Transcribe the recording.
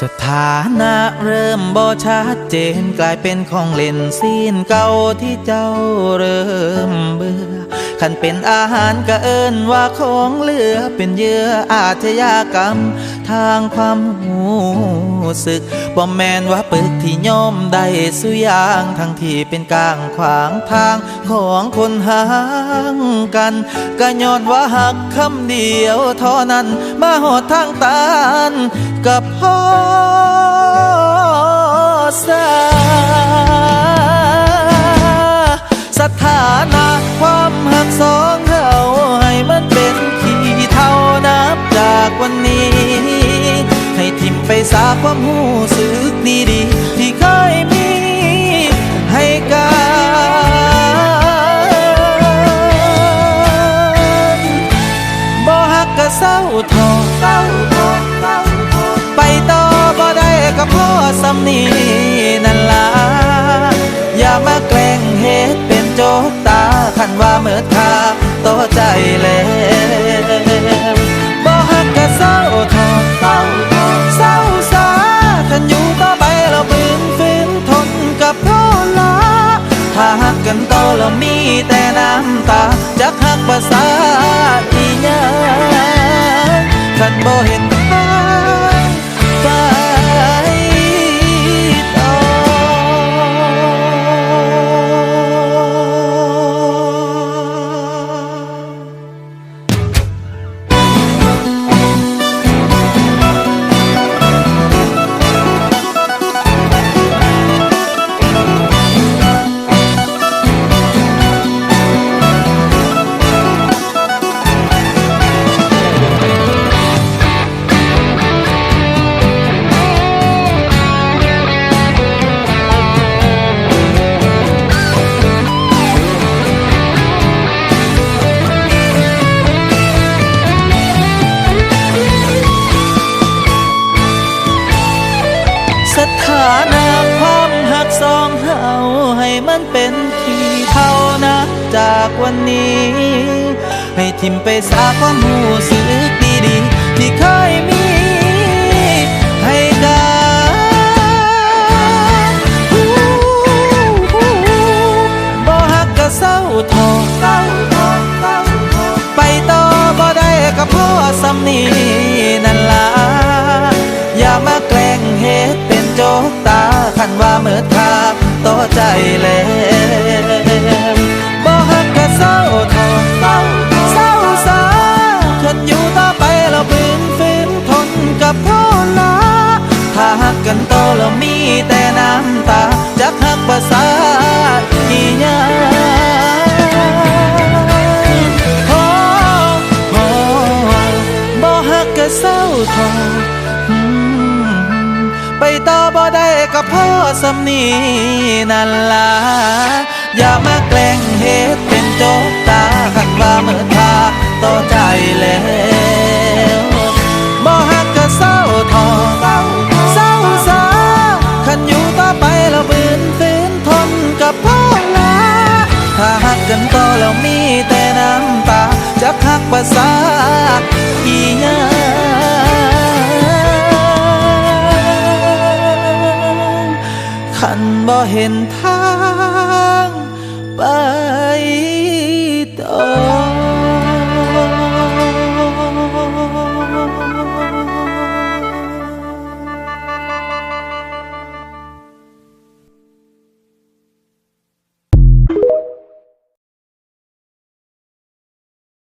สถานะเริ่มบ่ชัดเจนกลายเป็นของเล่นซีนเก่าที่เจ้าเริ่มเบื่อ ขันเป็นอาหารก็เอินว่าของเหลือเป็นเยื่ออาชญากรรม ทางความหูสึกบ่แมนว่าปึกที่ย่อมได้สุยางทั้งที่เป็นกลางขวางทางของคนห่างกันก็ย้อนว่าหักคำเดียวเท่านั้นมาหอดทางตานกับพ่อสา สาความหูสึกดีๆที่เคยมีให้กันบ่ฮักก็เศร้าทอเศร้าทอเศร้าทอไปต่อบ่ได้ก็พ่อสำนีนั่นล่ะอย่ามาแกล้งเฮ็ดเป็นโจกตาคันว่าเมื่อทาต่อใจแล้ว แต่น้ำตาจักหักภาษา ให้มันเป็นทีเท่านับจากวันนี้ ให้ทิมไปสาความหูสึกดีๆ ที่เคยมีให้กันบ่ฮักก็เศร้าทอเศร้าทอเศร้าทอไปต่อบ่ได้ก็พ่อสำนีนั่นล่ะอย่ามาแกล้งเฮ็ดเป็นโจกตา แล้วมีแต่น้ำตาจักหักภาษาอีหยังโอ้โอ้บ่ฮักก็เศร้าทอไปต่อบ่ได้ก็พ่อสำนีนั่นล่ะอย่ามาแกล้ง กันต่อแล้วมีแต่น้ำตาจะคักภาษาอีหยังขันบ่เห็นทางไปต่อ